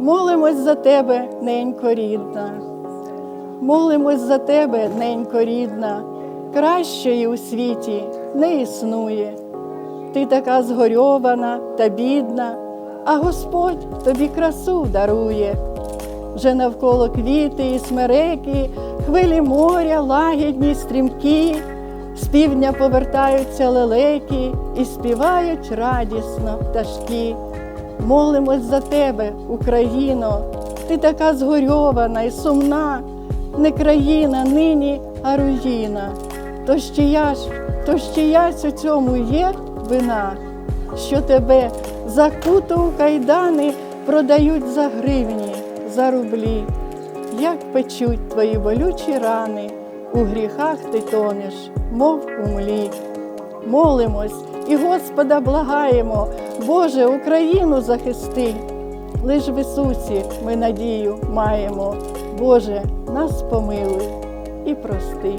молимось за тебе, ненько рідна. Молимось за тебе, ненько рідна, кращої у світі не існує. Ти така згорьована та бідна, а Господь тобі красу дарує. Вже навколо квіти і смереки, хвилі моря, лагідні, стрімкі, з півдня повертаються лелеки і співають радісно пташки. Молимось за тебе, Україно, ти така згорьована і сумна, не країна нині, а руїна. То ж чия ж, то ж чиясь у цьому є вина, що тебе закуто у кайдани продають за гривні, за рублі. Як печуть твої болючі рани, у гріхах ти тонеш, мов у млі. Молимось і Господа благаємо, Боже, Україну захисти. Лиш в Ісусі ми надію маємо, Боже, нас помилуй і прости.